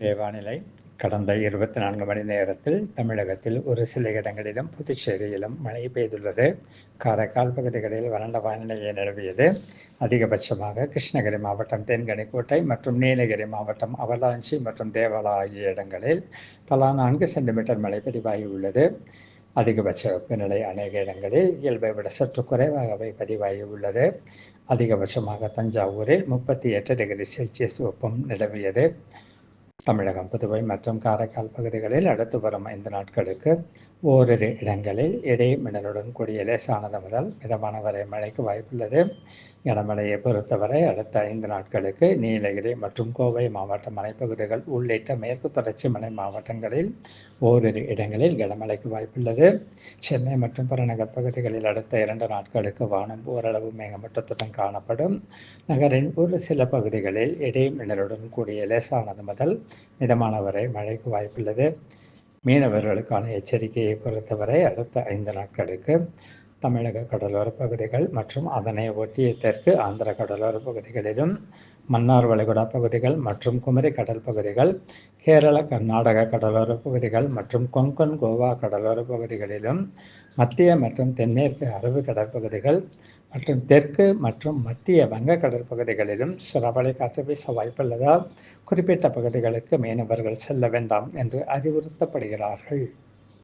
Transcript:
தேவானிலை கடந்த இருபத்தி நான்கு மணி நேரத்தில் தமிழகத்தில் ஒரு சில இடங்களிலும் புதுச்சேரியிலும் மழை பெய்துள்ளது. காரைக்கால் பகுதிகளில் வறண்ட வானிலையை நிலவியது. அதிகபட்சமாக கிருஷ்ணகிரி மாவட்டம் தென்கனிக்கோட்டை மற்றும் நீலகிரி மாவட்டம் அவலாஞ்சி மற்றும் தேவாலா ஆகிய இடங்களில் தலா நான்கு சென்டிமீட்டர் மழை பதிவாகியுள்ளது அதிகபட்ச வெப்பநிலை அநேக இடங்களில் இயல்பை விட சற்று குறைவாகவே பதிவாகியுள்ளது அதிகபட்சமாக தஞ்சாவூரில் முப்பத்தி எட்டு டிகிரி செல்சியஸ் வெப்பம் நிலவியது. தமிழகம் புதுவை மற்றும் காரைக்கால் பகுதிகளில் அடுத்து வரும் ஐந்து நாட்களுக்கு ஓரிரு இடங்களில் இடை மின்னலுடன் கூடிய லேசானது முதல் மிதமான வரை மழைக்கு வாய்ப்புள்ளது. கனமழையை பொறுத்தவரை அடுத்த ஐந்து நாட்களுக்கு நீலகிரி மற்றும் கோவை மாவட்ட மலைப்பகுதிகள் உள்ளிட்ட மேற்கு தொடர்ச்சி மலை மாவட்டங்களில் ஓரிரு இடங்களில் கனமழைக்கு வாய்ப்புள்ளது. சென்னை மற்றும் புறநகர் பகுதிகளில் அடுத்த இரண்டு நாட்களுக்கு வானம் ஓரளவு மேகமூட்டத்துடன் காணப்படும். நகரின் ஒரு சில பகுதிகளில் இடை மின்னலுடன் கூடிய லேசானது முதல் மிதமான வரை மழைக்கு வாய்ப்புள்ளது. மீனவர்களுக்கான எச்சரிக்கையை பொறுத்தவரை அடுத்த ஐந்து நாட்களுக்கு தமிழக கடலோர பகுதிகள் மற்றும் அதனை ஒட்டிய தெற்கு ஆந்திர கடலோர பகுதிகளிலும் மன்னார் வளைகுடா பகுதிகள் மற்றும் குமரி கடல் பகுதிகள் கேரள கர்நாடக கடலோர பகுதிகள் மற்றும் கொங்கன் கோவா கடலோர பகுதிகளிலும் மத்திய மற்றும் தென்மேற்கு அரபு கடற்பகுதிகள் மற்றும் தெற்கு மற்றும் மத்திய வங்க கடற்பகுதிகளிலும் சிறவலை காற்று வீச வாய்ப்புள்ளதால் குறிப்பிட்ட பகுதிகளுக்கு மீனவர்கள் செல்ல வேண்டாம் என்று அறிவுறுத்தப்படுகிறார்கள்.